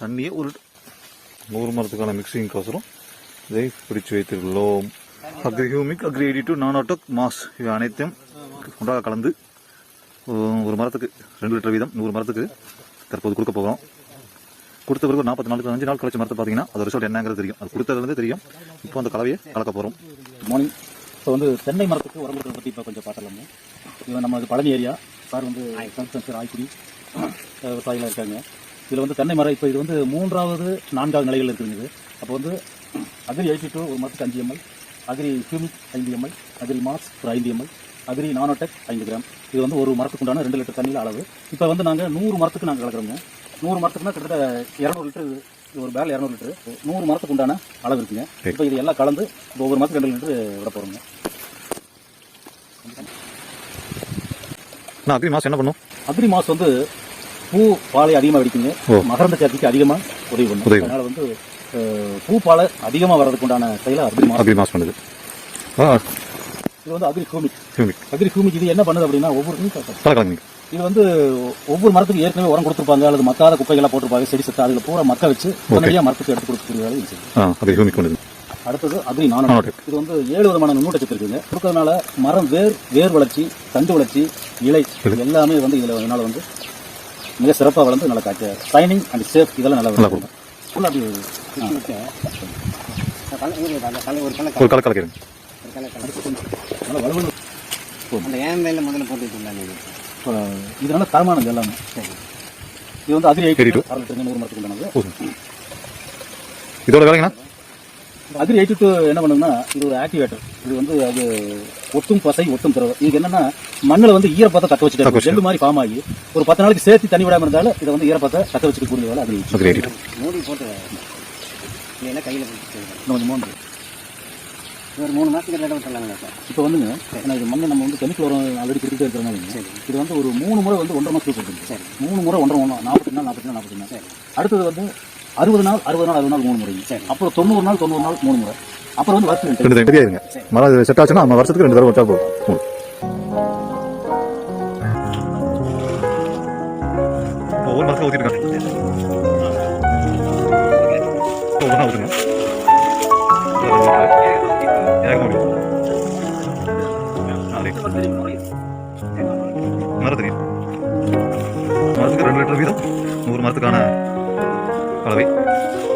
தண்ணியை ஒரு நூறு மரத்துக்கான மிக்சிங்க்கோசரம் இதை பிடிச்சு வைத்துள்ளோம். அக்ரி ஹியூமிக் அக்ரி எடி டு நானோட்டோக் மாஸ் இவை அனைத்தையும் ஒன்றாக கலந்து ஒரு மரத்துக்கு ரெண்டு லிட்டர் வீதம் நூறு மரத்துக்கு தற்போது கொடுக்க போகிறோம். கொடுத்த பிறகு ஒரு நாற்பத்தி நாலு அஞ்சு நாள் கழிச்சு மரத்தை பார்த்தீங்கன்னா அது ரிசல்ட் என்னங்கிறது தெரியும். அது கொடுத்ததுலேருந்து தெரியும். இப்போ அந்த கலவையை கலக்க போகிறோம். மார்னிங் இப்போ வந்து தென்னை மரத்துக்கு உரம் கொடுக்கறத பற்றி இப்போ கொஞ்சம் பார்த்துடலாமே. இவன் நம்ம பழனி ஏரியா. சார் வந்து கன்ஸ்ட்ரக்ஷன் ஆய்க்குடி விவசாயிகளாக இருக்காங்க. இதில் வந்து தென்னை மரம் இப்போ இது வந்து மூன்றாவது நான்காவது நிலையில் இருக்குங்க இது அப்போ வந்து அக்ரி எயிட்டி டூ ஒரு மரத்துக்கு அஞ்சு எம்எல் அக்ரி ஹியூமிக் ஐந்து எம்எல் அக்ரி மாஸ் ஒரு ஐந்து எம்எல் அக்ரி நானோடெக் ஐந்து கிராம். இது வந்து ஒரு மரத்துக்கு உண்டான ரெண்டு லிட்டர் தண்ணியில் அளவு. இப்போ வந்து நாங்கள் நூறு மரத்துக்கு நாங்கள் கலக்குறோங்க. நூறு மரத்துக்குனா கிட்டத்தட்ட இரநூறு லிட்டர் இது ஒரு பேல் இரநூறு லிட்டர். நூறு மரத்துக்கு உண்டான அளவு இருக்குங்க. இப்போ இது எல்லாம் கலந்து ஒவ்வொரு மரத்துக்கு ரெண்டு லிட்டர் விட போகிறோங்க நான் அக்ரி மாஸ் என்ன பண்ணும்? அக்ரி மாஸ் வந்து பூ பாலை அதிகமாக வெடிக்குங்க. மகரந்த சேர்க்கைக்கு அதிகமாக உதவி பண்ணும். அதனால வந்து பூ பாலை அதிகமாக வர்றதுக்கு உண்டான செயலை மாஸ் பண்ணுது. இது வந்து அக்ரி ஹூமிக். அக்ரி ஹூமிக் இது என்ன பண்ணுது அப்படின்னா ஒவ்வொரு இது வந்து ஒவ்வொரு மரத்துக்கு ஏற்கனவே உரம் கொடுத்துருப்பாங்க அல்லது மக்காத குப்பைகளாக போட்டிருப்பாங்க செடி சத்து அதில் பூரா மக்க வச்சு உடனடியாக மரத்துக்கு எடுத்து கொடுக்கக்கூடிய வேலை செய்யும் அடுத்தது அக்ரி நானோ. இது வந்து ஏழு விதமான நுண்ணூட்டச்சத்து இருக்குங்க. கொடுக்கறதுனால மரம் வேர் வேர் வளர்ச்சி தண்டு வளர்ச்சி இலை. எல்லாமே வந்து இதில் இதனால வந்து மிக சிறப்பாக வளர்ந்து நல்லா காய்ச்ச சைனிங் அண்ட் சேஃப் இதெல்லாம் நல்லா நல்லா வளரும் ஃபுல்லாக அப்படி ஒரு கலக்க கலக்கிறேன் நல்லா வலுவலு. அந்த ஏந்தையில் முதல்ல போட்டுட்டு இருந்தாங்க இப்போ இதனால தரமானது எல்லாமே. இது வந்து எயிட்டி 82. அரை லிட்டருங்க நூறு மரத்துக்கு இதோட வேலைங்கண்ணா? அக்ரி எயிட்டி டூ என்ன பண்ணுங்கன்னா இது ஒரு ஆக்டிவேட்டர் இது வந்து அது ஒட்டும் பசை ஒட்டும் திரவ. இதுக்கு என்னன்னா மண்ணில் வந்து ஈரப்பத்தை தக்க வச்சுட்டு வச்சுட்டு. ஜெல்லு மாதிரி ஃபார்ம் ஆகி ஒரு பத்து நாளைக்கு சேர்த்து தண்ணி விடாம இருந்தாலும் இதை வந்து ஈரப்பத்தை தக்க வச்சுக்கக்கூடிய வேலை அக்ரி அக்ரி எடி மூடி போட்டு இல்லைன்னா கையில் கொஞ்சம் மூணு ஒரு மூணு மாதத்துக்கு தடவை விட்டுலாங்களா சார். இப்போ வந்துங்க ஏன்னா இது மண்ணை நம்ம வந்து கெமிக்கல் உரம் ஆல்ரெடி கொடுத்துட்டே இருக்கிறனால இது வந்து ஒரு மூணு முறை வந்து ஒன்றரை மாதத்துக்கு கொடுக்குது சரி. மூணு முறை ஒன்றரை ஒன்று நாற்பத்தி நாள் நாற்பத்தி நாள் நாற்பத்தி நாள் அடுத்தது வந்து அறுபது நாள் அறுபது நாள் அறுபது நாள் மூணு முறை சரி. அப்புறம் தொண்ணூறு நாள் தொண்ணூறு நாள் மூணு முறை அப்புறம் வந்து வருஷம் ரெண்டு ரெண்டு ரெடியாக இருங்க மரம் செட் ஆச்சுன்னா நம்ம வருஷத்துக்கு ரெண்டு தடவை வச்சா போதும். ஒவ்வொரு மரத்தில் ஊற்றிருக்காங்க ஒவ்வொன்றா ஊற்றுங்க மரத்துக்கு ரெண்டு லிட்டர் வீதம் நூறு மரத்துக்கான からで。